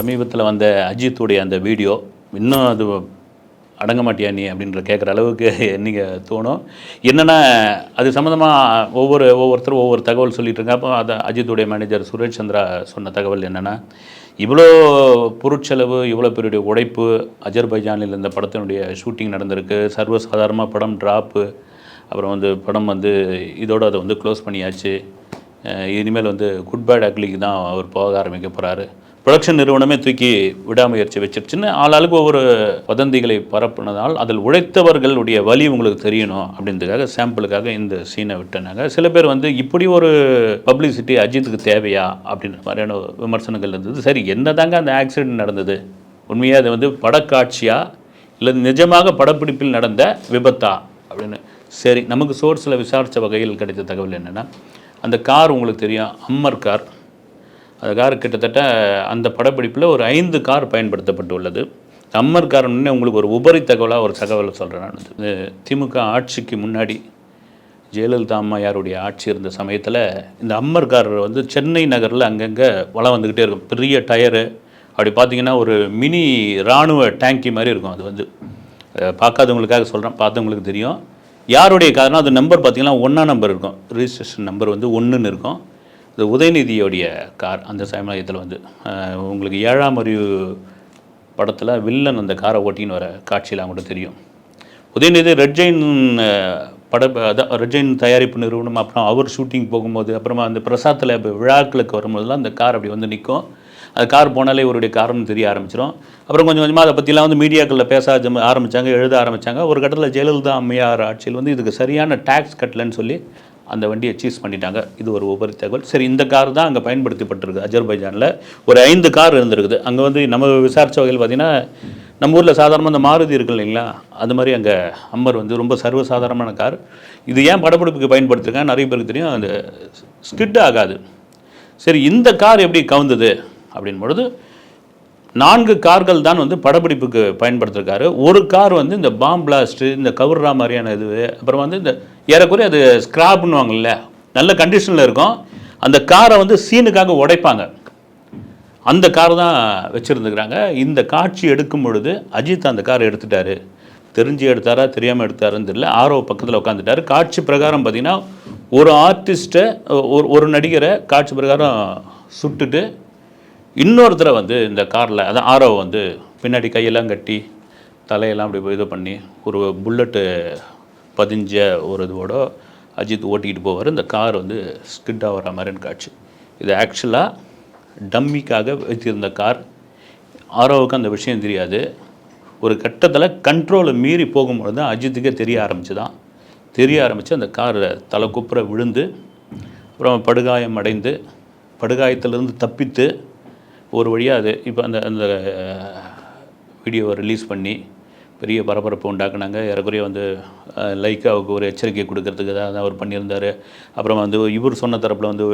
சமீபத்தில் வந்த அஜித்துடைய அந்த வீடியோ இன்னும் அது அடங்க மாட்டியா நீ? அப்படின்ற கேட்குற அளவுக்கு நீங்கள் தோணும். என்னென்னா அது சம்மந்தமாக ஒவ்வொரு ஒவ்வொருத்தரும் ஒவ்வொரு தகவல் சொல்லிட்டு இருக்காங்க. அப்போ அதை அஜித்துடைய மேனேஜர் சுரேஷ் சந்திரா சொன்ன தகவல் என்னென்னா இவ்வளோ பொருட்செலவு இவ்வளோ பெரிய உழைப்பு அஜர்பைஜானில் இந்த படத்தினுடைய ஷூட்டிங் நடந்திருக்கு. சர்வசாதாரணமாக படம் ட்ராப்பு அப்புறம் வந்து படம் வந்து இதோடு அதை வந்து க்ளோஸ் பண்ணியாச்சு. இனிமேல் வந்து குட் பேட் அக்லிக்கு தான் அவர் போக ஆரம்பிக்க போகிறாரு ப்ரொடக்ஷன் நிறுவனமே தூக்கி விடாமுயற்சி வச்சிருச்சுன்னு ஆளாளுக்கு ஒவ்வொரு வதந்திகளை பரப்புனதால் அதில் உழைத்தவர்களுடைய வழி உங்களுக்கு தெரியணும் அப்படின்றதுக்காக சாம்பிளுக்காக இந்த சீனை விட்டனாங்க சில பேர் வந்து இப்படி ஒரு பப்ளிசிட்டி அஜித்துக்கு தேவையா அப்படின்ற மாதிரியான விமர்சனங்கள் இருந்தது. சரி என்ன தாங்க அந்த ஆக்சிடென்ட் நடந்தது? உண்மையாக அது வந்து படக்காட்சியா? இல்லை நிஜமாக படப்பிடிப்பில் நடந்த விபத்தா? அப்படின்னு. சரி நமக்கு சோர்ஸில் விசாரித்த வகையில் கிடைத்த தகவல் என்னென்னா அந்த கார் உங்களுக்கு தெரியும் அம்மர் கார். அந்த கார் கிட்டத்தட்ட அந்த படப்பிடிப்பில் ஒரு ஐந்து கார் பயன்படுத்தப்பட்டுள்ளது. சம்மர் காரன்னு உங்களுக்கு ஒரு உபரி தகவலாக ஒரு தகவலை சொல்கிறேன் நான். இது திமுக ஆட்சிக்கு முன்னாடி ஜெயலலிதா அம்மையாருடைய ஆட்சி இருந்த சமயத்தில் இந்த அம்மர் கார் வந்து சென்னை நகரில் அங்கங்கே வளம் வந்துக்கிட்டே இருக்கும். பெரிய டயரு அப்படி பார்த்தீங்கன்னா ஒரு மினி இராணுவ டேங்கி மாதிரி இருக்கும் அது வந்து. பார்க்காதவங்களுக்காக சொல்கிறேன் பார்த்தவங்களுக்கு தெரியும். யாருடைய காரணம் அது நம்பர் பார்த்தீங்கன்னா ஒன்றா நம்பர் இருக்கும். ரிஜிஸ்ட்ரேஷன் நம்பர் வந்து ஒன்றுன்னு இருக்கும். இது உதயநிதியோடைய கார் அந்த சமயத்தில் வந்து உங்களுக்கு ஏழாம் அறிவு படத்தில் வில்லன் அந்த காரை ஓட்டின்னு வர காட்சியில் அவங்கள்ட்ட தெரியும். உதயநிதி ரெட் பட அதான் ரெட் தயாரிப்பு நிறுவனம் அப்புறம் அவர் ஷூட்டிங் போகும்போது அப்புறமா அந்த பிரசாத்தில் விழாக்களுக்கு வரும்போதெல்லாம் அந்த கார் அப்படி வந்து நிற்கும். அது கார் போனாலே இவருடைய காரணம் தெரிய ஆரம்பிச்சிடும் அப்புறம் கொஞ்சம் கொஞ்சமாக அதை பற்றிலாம் வந்து மீடியாக்களில் பேச ஆரம்பித்தாங்க எழுத ஆரம்பித்தாங்க ஒரு கட்டத்தில் ஜெயலலிதா அம்மையார் ஆட்சியில் வந்து இதுக்கு சரியான டேக்ஸ் கட்டலன்னு சொல்லி அந்த வண்டியை சீஸ் பண்ணிட்டாங்க. இது ஒரு உபரி தகவல். சரி இந்த கார் தான் அங்கே பயன்படுத்தப்பட்டிருக்கு அஜர்பைஜானில். ஒரு ஐந்து கார் இருந்திருக்குது. அங்கே வந்து நம்ம விசாரித்த வகையில் பார்த்தீங்கன்னா நம்ம ஊரில் சாதாரணமாக இந்த மாருதி இருக்கு இல்லைங்களா? அது மாதிரி அங்கே அம்மர் வந்து ரொம்ப சர்வசாதாரணமான கார் இது ஏன் படப்பிடிப்புக்கு பயன்படுத்திருக்காங்க? நிறைய பேருக்கு தெரியும். அந்த ஸ்கிட் ஆகாது. சரி இந்த கார் எப்படி கவுந்தது? அப்படின் பொழுது நான்கு கார்கள் தான் வந்து படப்பிடிப்புக்கு பயன்படுத்திருக்காரு. ஒரு கார் வந்து இந்த பாம் பிளாஸ்ட்டு இந்த கவுர்ரா மாதிரியான இது அப்புறம் வந்து இந்த ஏறக்குறைய அது ஸ்கிராப்னுவாங்கல்ல நல்ல கண்டிஷனில் இருக்கும். அந்த காரை வந்து சீனுக்காக உடைப்பாங்க. அந்த கார் தான் வச்சுருந்துக்கிறாங்க. இந்த காட்சி எடுக்கும் பொழுது அஜித் அந்த காரை எடுத்துட்டாரு. தெரிஞ்சு எடுத்தாரா தெரியாமல் எடுத்தாருன்னு தெரியல. ஆரோ பக்கத்தில் உட்காந்துட்டாரு காட்சி பிரகாரம் பார்த்தீங்கன்னா ஒரு ஆர்டிஸ்ட்டை ஒரு ஒரு நடிகரை காட்சி பிரகாரம் சுட்டுட்டு இன்னொருத்தரை வந்து இந்த காரில் அதான் ஆரோ வந்து பின்னாடி கையெல்லாம் கட்டி தலையெல்லாம் அப்படி இது பண்ணி ஒரு புல்லட்டு பதிஞ்ச ஒரு இதுவோட அஜித் ஓட்டிக்கிட்டு போவார். இந்த கார் வந்து ஸ்கிட் ஆகிற மாதிரின்னு காட்சி. இது ஆக்சுவலாக டம்மிக்காக வைத்திருந்த கார். ஆரோவுக்கு அந்த விஷயம் தெரியாது. ஒரு கட்டத்தில் கண்ட்ரோலை மீறி போகும்பொழுது தான் அஜித்துக்கே தெரிய ஆரம்பிச்சுதான் தெரிய ஆரம்பித்து அந்த கார் தலை குப்புற விழுந்து அப்புறம் படுகாயம் அடைந்து படுகாயத்திலிருந்து தப்பித்து ஒரு வழியாக அது இப்போ அந்த அந்த வீடியோவை ரிலீஸ் பண்ணி பெரிய பரபரப்பு உண்டாக்குனாங்க. ஏறக்குறைய வந்து அஹ், லைக்காவுக்கு ஒரு எச்சரிக்கை கொடுக்கறதுக்கு தான் அவர் பண்ணியிருந்தார். அப்புறம் வந்து இவர் சொன்ன தரப்பில் வந்து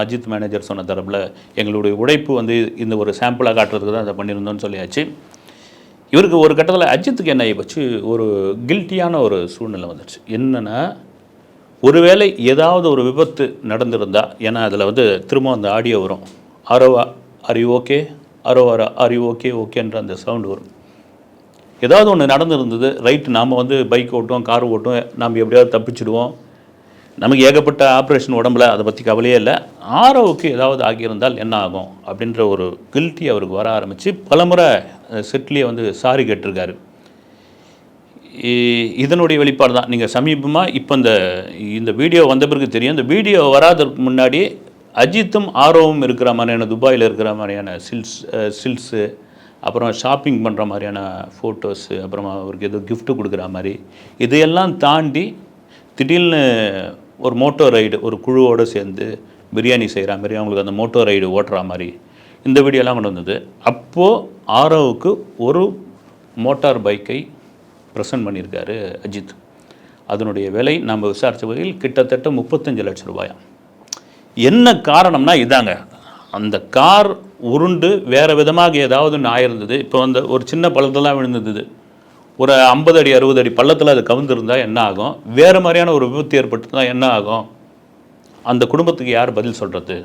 அஜித் மேனேஜர் சொன்ன தரப்பில் எங்களுடைய உழைப்பு வந்து இந்த ஒரு சாம்பிளாக காட்டுறதுக்கு தான் அதை பண்ணியிருந்தோம்னு சொல்லியாச்சு. இவருக்கு ஒரு கட்டத்தில் அஜித்துக்கு என்ன ஆகி ஒரு கில்ட்டியான ஒரு சூழ்நிலை வந்துடுச்சு என்னென்னா ஒருவேளை ஏதாவது ஒரு விபத்து நடந்திருந்தால் ஏன்னா அதில் வந்து திரும்ப அந்த ஆடியோ வரும். ஆரோவா ஆர் யூ ஓகே ஆரோ ஆரோ ஆர் யூ ஓகே ஓகேன்ற அந்த சவுண்ட் வரும். ஏதாவது ஒன்று நடந்திருந்தது ரைட் நாம் வந்து பைக் ஓட்டுவோம் கார் ஓட்டுவோம் நாம் எப்படியாவது தப்பிச்சிடுவோம். நமக்கு ஏகப்பட்ட ஆப்ரேஷன் உடம்புல அதை பற்றி கவலையே இல்லை. ஆரோவுக்கு ஏதாவது ஆகியிருந்தால் என்ன ஆகும்? அப்படின்ற ஒரு கில்ட்டி அவருக்கு வர ஆரம்பித்து பலமுறை செட்லேயே வந்து சாரி கேட்டிருக்காரு. இதனுடைய வெளிப்பாடு தான் நீங்கள் சமீபமாக இப்போ இந்த இந்த வீடியோ வந்த பிறகு தெரியும். இந்த வீடியோ வராதற்கு முன்னாடி அஜித்தும் ஆரோவும் இருக்கிற மாதிரியான துபாயில் இருக்கிற மாதிரியான சில்ஸ் சில்ஸு அப்புறம் ஷாப்பிங் பண்ணுற மாதிரியான ஃபோட்டோஸு அப்புறமா அவருக்கு ஏதோ கிஃப்ட்டு கொடுக்குற மாதிரி. இதையெல்லாம் தாண்டி திடீர்னு ஒரு மோட்டோ ரைடு ஒரு குழுவோடு சேர்ந்து பிரியாணி செய்கிற மாதிரி அவங்களுக்கு அந்த மோட்டோ ரைடு ஓட்டுற மாதிரி இந்த வீடியோலாம் கொண்டு வந்தது. அப்போது ஆரோவுக்கு ஒரு மோட்டார் பைக்கை ப்ரெசன்ட் பண்ணியிருக்காரு அஜித். அதனுடைய விலை நம்ம விசாரித்த வகையில் கிட்டத்தட்ட முப்பத்தஞ்சு லட்சம் ரூபாயாம். என்ன காரணம்னா இதாங்க. அந்த கார் உருண்டு வேறு விதமாக ஏதாவது ஒன்று ஆயிருந்தது. இப்போ வந்து ஒரு சின்ன பள்ளத்தெல்லாம் விழுந்தது. ஒரு ஐம்பது அடி அறுபது அடி பள்ளத்தில் அது கவிழ்ந்துருந்தால் என்ன ஆகும்? வேறு மாதிரியான ஒரு விபத்து ஏற்பட்டுருந்தால் என்ன ஆகும்? அந்த குடும்பத்துக்கு யார் பதில் சொல்கிறது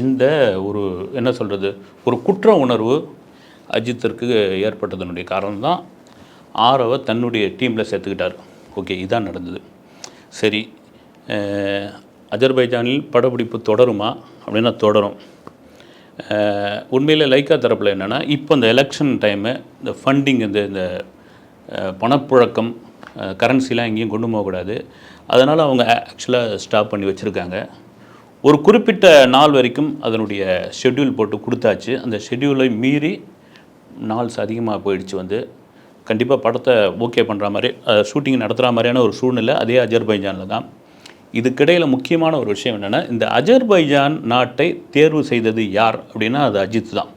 இந்த ஒரு என்ன சொல்கிறது ஒரு குற்ற உணர்வு அஜித்திற்கு ஏற்பட்டதனுடைய காரணம் தான் ஆரவை தன்னுடைய டீமில் சேர்த்துக்கிட்டார். ஓகே இதான் நடந்தது. சரி அஜர்பைஜானில் படப்பிடிப்பு தொடருமா அப்படின்னா தொடரும். உண்மையில் லைக்கா தரப்பில் என்னென்னா இப்போ இந்த எலெக்ஷன் டைமு இந்த ஃபண்டிங் இந்த இந்த பணப்புழக்கம் கரன்சிலாம் எங்கேயும் கொண்டு போகக்கூடாது. அதனால் அவங்க ஆக்சுவலாக ஸ்டாப் பண்ணி வச்சுருக்காங்க. ஒரு குறிப்பிட்ட நாள் வரைக்கும் அதனுடைய ஷெட்யூல் போட்டு கொடுத்தாச்சு. அந்த ஷெட்யூலை மீறி நாள்ஸ் அதிகமாக போயிடுச்சு வந்து. கண்டிப்பாக படத்தை ஓகே பண்ணுற மாதிரி ஷூட்டிங் நடத்துகிற மாதிரியான ஒரு சூழ்நிலை அதே அஜர்பைஜானில் தான். இதுக்கிடையில் முக்கியமான ஒரு விஷயம் என்னென்னா இந்த அஜர்பைஜான் நாட்டை தேர்வு செய்தது யார் அப்படின்னா அது அஜித் தான்.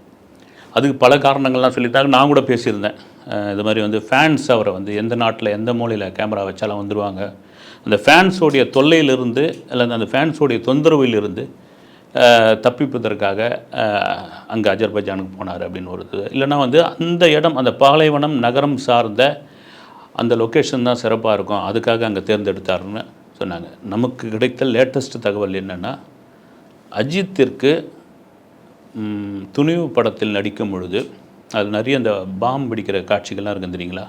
அதுக்கு பல காரணங்கள்லாம் சொல்லிட்டாங்க நான் கூட பேசியிருந்தேன். இது மாதிரி வந்து ஃபேன்ஸ் அவரை வந்து எந்த நாட்டில் எந்த மூலையில் கேமரா வச்சாலும் வந்துடுவாங்க அந்த ஃபேன்ஸோடைய தொல்லையிலிருந்து அல்லது அந்த ஃபேன்ஸோடைய தொந்தரவிலிருந்து தப்பிப்பதற்காக அங்கே அஜர்பைஜானுக்கு போனார் அப்படின்னு ஒரு இது. இல்லைன்னா வந்து அந்த இடம் அந்த பாலைவனம் நகரம் சார்ந்த அந்த லொக்கேஷன் தான் சிறப்பாக இருக்கும். அதுக்காக அங்கே தேர்ந்தெடுத்தாருன்னு சொன்னாங்க. நமக்கு கிடைத்த லேட்டஸ்ட் தகவல் என்னென்னா அஜித்திற்கு துணிவு படத்தில் நடிக்கும் பொழுது அது நிறைய அந்த பாம் பிடிக்கிற காட்சிகள்லாம் இருக்கும் தெரியுங்களா?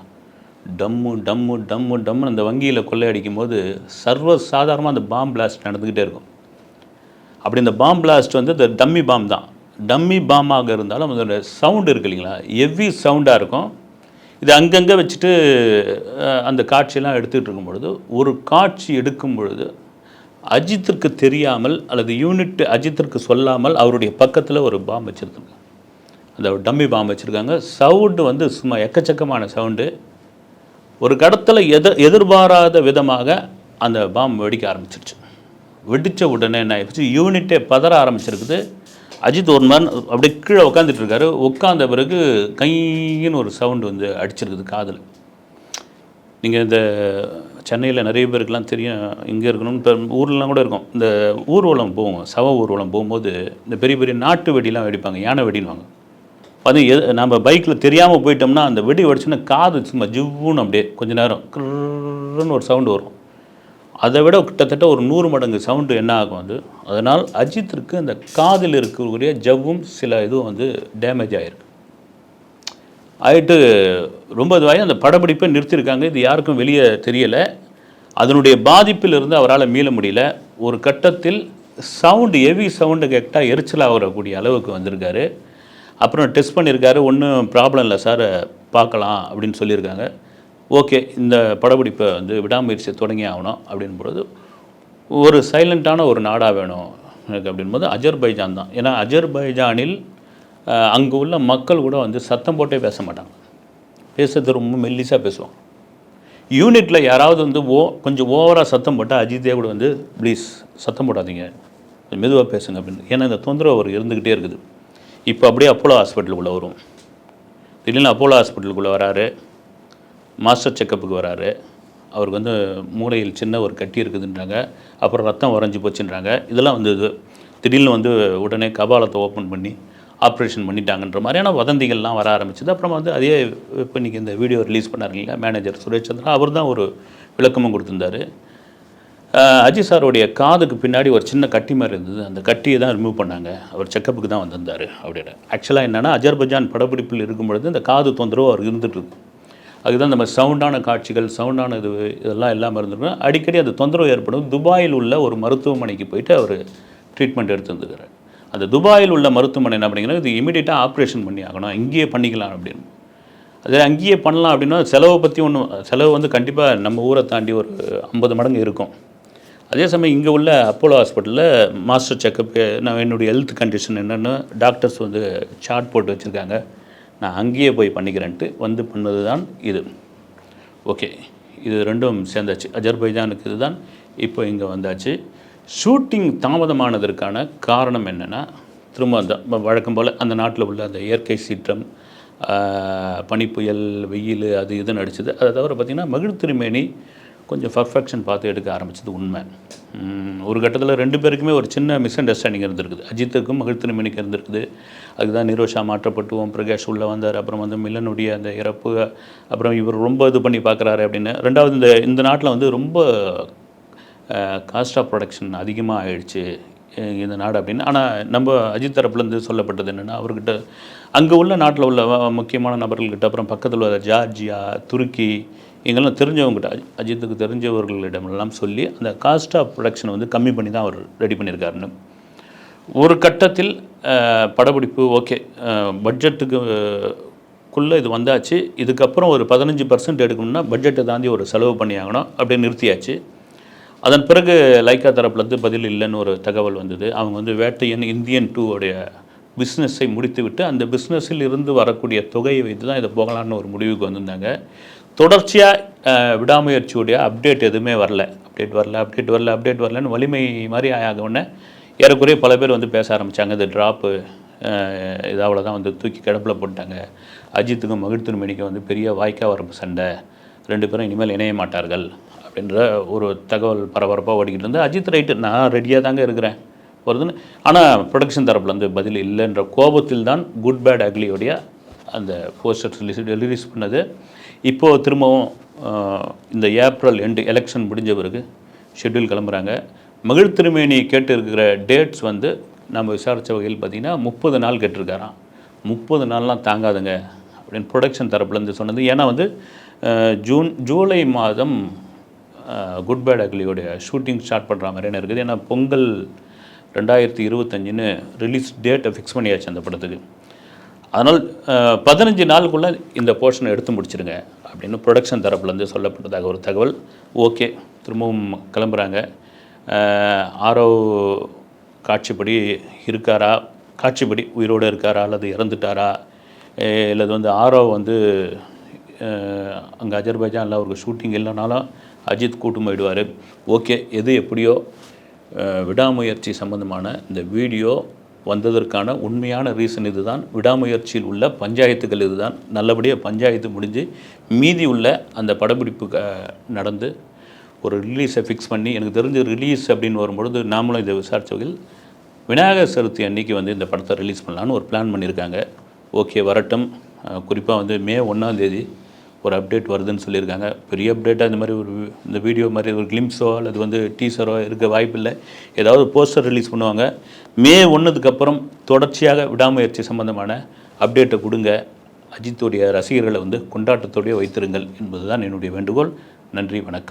டம்மு டம்மு டம்மு டம்மு அந்த வங்கியில் கொள்ளையடிக்கும் போது சர்வ சாதாரணமாக அந்த பாம் பிளாஸ்ட் நடந்துக்கிட்டே இருக்கும். அப்படி இந்த பாம் பிளாஸ்ட் வந்து இந்த டம்மி பாம் தான். டம்மி பாமாக இருந்தாலும் அதோட சவுண்டு இருக்கு இல்லைங்களா? ஹெவி சவுண்டாக இருக்கும். இது அங்கங்கே வச்சுட்டு அந்த காட்சியெல்லாம் எடுத்துகிட்டு இருக்கும் பொழுது ஒரு காட்சி எடுக்கும் பொழுது அஜித்திற்கு தெரியாமல் அல்லது யூனிட் அஜித்திற்கு சொல்லாமல் அவருடைய பக்கத்தில் ஒரு பாம் வச்சுருந்தாங்க அந்த டம்மி பாம் வச்சுருக்காங்க. சவுண்டு வந்து சும்மா எக்கச்சக்கமான சவுண்டு. ஒரு கடத்தில் எதிர் எதிர்பாராத விதமாக அந்த பாம் வெடிக்க ஆரம்பிச்சிருச்சு. வெடித்த உடனே என்ன ஆயிடுச்சு? யூனிட்டே பதற ஆரம்பிச்சிருக்குது. அஜித் ஒரு மாதிரி அப்படியே கீழே உட்காந்துட்டு இருக்காரு. உட்காந்த பிறகு கையின்னு ஒரு சவுண்டு வந்து அடிச்சிருக்குது காதில். நீங்கள் இந்த சென்னையில் நிறைய பேருக்குலாம் தெரியும் இங்கே இருக்கணும்னு இப்போ ஊர்லலாம் கூட இருக்கும். இந்த ஊர்வலம் போவோம் சவ ஊர்வலம் போகும்போது இந்த பெரிய பெரிய நாட்டு வெடிலாம் வெடிப்பாங்க யானை வெடினுவாங்க அது எது நம்ம பைக்கில் தெரியாமல் போயிட்டோம்னா அந்த வெடி வெடிச்சுன்னா காது சும்மா ஜிவ்வுன்னு அப்படியே கொஞ்சம் நேரம் கிருன்னு ஒரு சவுண்டு வரும். அதை விட கிட்டத்தட்ட ஒரு நூறு மடங்கு சவுண்டு என்ன ஆகும் அது அதனால் அஜித்திற்கு அந்த காதில் இருக்கக்கூடிய ஜவ்வும் சில இதுவும் வந்து டேமேஜ் ஆகிருக்கு ஆயிட்டு ரொம்ப இதுவாகி அந்த படப்பிடிப்பை நிறுத்தியிருக்காங்க. இது யாருக்கும் வெளியே தெரியலை. அதனுடைய பாதிப்பிலிருந்து அவரால் மீள முடியல. ஒரு கட்டத்தில் சவுண்டு ஹெவி சவுண்டு கேட்டால் எரிச்சலாக வரக்கூடிய அளவுக்கு வந்திருக்காரு. அப்புறம் டெஸ்ட் பண்ணியிருக்காரு. ஒன்றும் ப்ராப்ளம் இல்லை சார் பார்க்கலாம் அப்படின்னு சொல்லியிருக்காங்க. ஓகே இந்த படப்பிடிப்பை வந்து விடாமுயற்சியை தொடங்கி ஆகணும் அப்படின்போது பொழுது ஒரு சைலண்ட்டான ஒரு நாடாக வேணும் எனக்கு அப்படின்போது அஜர்பைஜான் தான். ஏன்னா அஜர்பைஜானில் அங்கே உள்ள மக்கள் கூட வந்து சத்தம் போட்டே பேச மாட்டாங்க. பேசுறது ரொம்ப மெல்லிசாக பேசுவாங்க. யூனிட்டில் யாராவது வந்து ஓ கொஞ்சம் ஓவராக சத்தம் போட்டால் அஜித்தே கூட வந்து ப்ளீஸ் சத்தம் போடாதீங்க. கொஞ்சம் மெதுவாக பேசுங்க அப்படின்னு. ஏன்னா இந்த தொந்தரவு அவர் இருந்துக்கிட்டே இருக்குது. இப்போ அப்படியே அப்போலோ ஹாஸ்பிட்டலுக்குள்ளே வரும். திடீர்னு அப்போலோ ஹாஸ்பிட்டலுக்குள்ளே வராரு. மாஸ்டர் செக்கப்புக்கு வராரு. அவருக்கு வந்து மூளையில் சின்ன ஒரு கட்டி இருக்குதுன்றாங்க. அப்புறம் ரத்தம் உறைஞ்சி போச்சுன்றாங்க. இதெல்லாம் வந்து இது திடீர்னு வந்து உடனே கபாலத்தை ஓப்பன் பண்ணி ஆப்ரேஷன் பண்ணிட்டாங்கன்ற மாதிரியான வதந்திகள்லாம் வர ஆரம்பிச்சது. அப்புறம் வந்து அதே இப்போ இன்றைக்கி இந்த வீடியோ ரிலீஸ் பண்ணார் இல்லையா மேனேஜர் சுரேஷ் சந்திரா அவர் தான் ஒரு விளக்கமும் கொடுத்துருந்தாரு. அஜித் சாருடைய காதுக்கு பின்னாடி ஒரு சின்ன கட்டி மாதிரி இருந்தது. அந்த கட்டியை தான் ரிமூவ் பண்ணாங்க. அவர் செக்கப்புக்கு தான் வந்திருந்தார் அப்படின்னு ஆக்சுவலாக என்னென்னா அஜர்பைஜான் படப்பிடிப்பில் இருக்கும் பொழுது இந்த காது தொந்தரவு அவர் இருந்துட்டு அதுதான் நம்ம சவுண்டான காட்சிகள் சவுண்டான இது இதெல்லாம் இல்லாமல் இருந்திருக்கும் அடிக்கடி அந்த தொந்தரவு ஏற்படும். துபாயில் உள்ள ஒரு மருத்துவமனைக்கு போயிட்டு அவர் ட்ரீட்மெண்ட் எடுத்துருந்துக்கிறார் அந்த துபாயில் உள்ள மருத்துவமனை என்ன பண்ணிங்கன்னா இது இமீடியட்டாக ஆப்ரேஷன் பண்ணி ஆகணும். இங்கேயே பண்ணிக்கலாம் அப்படின்னு. அது அங்கேயே பண்ணலாம் அப்படின்னா செலவை பற்றி ஒன்றும் செலவு வந்து கண்டிப்பாக நம்ம ஊரை தாண்டி ஒரு ஐம்பது மடங்கு இருக்கும். அதே சமயம் இங்கே உள்ள அப்போலோ ஹாஸ்பிட்டலில் மாஸ்டர் செக்கப்பு நான் என்னுடைய ஹெல்த் கண்டிஷன் என்னென்னு டாக்டர்ஸ் வந்து சார்ட் போட்டு வச்சுருக்காங்க. நான் அங்கேயே போய் பண்ணிக்கிறேன்ட்டு வந்து பண்ணது தான் இது. ஓகே இது ரெண்டும் சேர்ந்தாச்சு. அஜர்பைஜானுக்கு இதுதான். இப்போ இங்கே வந்தாச்சு. ஷூட்டிங் தாமதமானதற்கான காரணம் என்னென்னா திரும்ப அந்த வழக்கம் போல் அந்த நாட்டில் உள்ள அந்த இயற்கை சீற்றம் பனிப்புயல் வெயில் அது இதுன்னு அடிச்சது. அதை தவிர பார்த்திங்கன்னா மகிழ்த்திருமேனி கொஞ்சம் பர்ஃபெக்ஷன் பார்த்து எடுக்க ஆரம்பிச்சது உண்மை. ஒரு கட்டத்தில் ரெண்டு பேருக்குமே ஒரு சின்ன மிஸ் அண்டர்ஸ்டாண்டிங் இருந்திருக்குது. அஜித்துக்கும் மகிழ்த்திருமேனிக்கு இருந்திருக்குது. அதுதான் நிரோஷா மாற்றப்பட்டுவோம் பிரகாஷ் உள்ளே வந்தார். அப்புறம் வந்து மில்லனுடைய அந்த இறப்பு அப்புறம் இவர் ரொம்ப இது பண்ணி பார்க்குறாரு அப்படின்னு. ரெண்டாவது இந்த இந்த நாட்டில் வந்து ரொம்ப காஸ்ட் ஆஃப் ப்ரொடக்ஷன் அதிகமாக ஆயிடுச்சு இந்த நாடு அப்படின்னு. ஆனால் நம்ம அஜித் தரப்புலேருந்து சொல்லப்பட்டது என்னென்னா அவர்கிட்ட அங்கே உள்ள நாட்டில் உள்ள முக்கியமான நபர்கள்கிட்ட அப்புறம் பக்கத்தில் உள்ள ஜார்ஜியா துருக்கி எங்கெல்லாம் தெரிஞ்சவங்ககிட்ட அஜி- அஜித்துக்கு தெரிஞ்சவர்களிடமெல்லாம் சொல்லி அந்த காஸ்ட் ஆஃப் ப்ரொடக்ஷனை வந்து கம்மி பண்ணி தான் அவர் ரெடி பண்ணியிருக்காருன்னு. ஒரு கட்டத்தில் படப்பிடிப்பு ஓகே பட்ஜெட்டுக்கு குள்ளே இது வந்தாச்சு. இதுக்கப்புறம் ஒரு பதினஞ்சு பர்சன்ட் எடுக்கணும்னா பட்ஜெட்டை தாண்டி ஒரு செலவு பண்ணி ஆகணும் அப்படியே நிறுத்தியாச்சு. அதன் பிறகு லைக்கா தரப்புலேருந்து பதில் இல்லைன்னு ஒரு தகவல் வந்தது. அவங்க வந்து வேட்டையன் இந்தியன் டூ உடைய பிஸ்னஸை முடித்துவிட்டு அந்த பிஸ்னஸில் இருந்து வரக்கூடிய தொகையை வைத்து தான் இதை போகலான்னு ஒரு முடிவுக்கு வந்திருந்தாங்க. தொடர்ச்சியாக விடாமுயற்சியுடைய அப்டேட் எதுவுமே வரல. அப்டேட் வரல அப்டேட் வரல அப்டேட் வரலன்னு வலிமை மாதிரி ஆக உடனே ஏறக்குறைய பல பேர் வந்து பேச ஆரம்பித்தாங்க இது ட்ராப்பு இதாவில் தான் வந்து தூக்கி கிடப்பில் போட்டாங்க. அஜித்துக்கும் மகிழ்த்திருமணிக்கும் வந்து பெரிய வாய்க்கா வரப்பு சண்டை. ரெண்டு பேரும் இனிமேல் இணைய மாட்டார்கள் அப்படின்ற ஒரு தகவல் பரபரப்பாக ஓடிக்கிட்டு இருந்து அஜித் ரைட்டு நான் ரெடியாக தாங்க இருக்கிறேன். வருதுன்னு. ஆனால் ப்ரொடக்ஷன் தரப்புலேருந்து பதில் இல்லைன்ற கோபத்தில் தான் குட் பேட் அக்லியோடைய அந்த போஸ்டர்ஸ் ரிலீஸ் ரிலீஸ் பண்ணது. இப்போது திரும்பவும் இந்த ஏப்ரல் எண்டு எலெக்ஷன் முடிஞ்ச பிறகு ஷெட்யூல் கிளம்புறாங்க. மகிழ் திருமேனி கேட்டு இருக்கிற டேட்ஸ் வந்து நம்ம விசாரித்த வகையில் பார்த்திங்கன்னா முப்பது நாள் கேட்டிருக்காராம். முப்பது நாள்லாம் தாங்காதுங்க அப்படின்னு ப்ரொடக்ஷன் தரப்புலேருந்து சொன்னது. ஏன்னா வந்து ஜூன் ஜூலை மாதம் குட் பேட் அக்லியோடைய ஷூட்டிங் ஸ்டார்ட் பண்ணுற மாதிரியான இருக்குது. ஏன்னா பொங்கல் ரெண்டாயிரத்தி இருபத்தஞ்சுன்னு ரிலீஸ் டேட்டை ஃபிக்ஸ் பண்ணியாச்சு அந்த படத்துக்கு. அதனால் பதினஞ்சு நாளுக்குள்ளே இந்த போர்ஷனை எடுத்து முடிச்சிருங்க அப்படின்னு ப்ரொடக்ஷன் தரப்புலேருந்து சொல்லப்பட்டதாக ஒரு தகவல். ஓகே திரும்பவும் கிளம்புறாங்க. ஆரோ காட்சிப்படி இருக்காரா? காட்சிப்படி உயிரோடு இருக்காரா? அல்லது இறந்துட்டாரா? இல்லது வந்து ஆரோ வந்து அங்கே அஜர்பைஜானில் அவருக்கு ஷூட்டிங் இல்லைனாலும் அஜித் கூட்டும் போயிடுவார். ஓகே எது எப்படியோ விடாமுயற்சி சம்மந்தமான இந்த வீடியோ வந்ததற்கான உண்மையான ரீசன் இதுதான். விடாமுயற்சியில் உள்ள பஞ்சாயத்துகள் இதுதான். நல்லபடியாக பஞ்சாயத்து முடிஞ்சு மீதி உள்ள அந்த படப்பிடிப்பு நடந்து ஒரு ரிலீஸை ஃபிக்ஸ் பண்ணி எனக்கு தெரிஞ்ச ரிலீஸ் அப்படின்னு வரும்பொழுது நாமளும் இதை விசாரிச்ச வகையில் விநாயகர் சதுர்த்தி அன்னைக்கு வந்து இந்த படத்தை ரிலீஸ் பண்ணலான்னு ஒரு பிளான் பண்ணியிருக்காங்க. ஓகே வரட்டும். குறிப்பாக வந்து மே ஒன்றாம் தேதி ஒரு அப்டேட் வருதுன்னு சொல்லியிருக்காங்க. பெரிய அப்டேட்டாக இந்த மாதிரி ஒரு வி- இந்த வீடியோ மாதிரி ஒரு கிளிம்ஸோ அல்லது வந்து டீசரோ இருக்க வாய்ப்பில்லை. ஏதாவது போஸ்டர் ரிலீஸ் பண்ணுவாங்க. மே ஒன்றுக்கு அப்புறம் தொடர்ச்சியாக விடாமுயற்சி சம்பந்தமான அப்டேட்டை கொடுங்க. அஜித்துடைய ரசிகர்களை வந்து கொண்டாட்டத்தோடைய வைத்திருங்கள் என்பதுதான் என்னுடைய வேண்டுகோள். நன்றி வணக்கம்.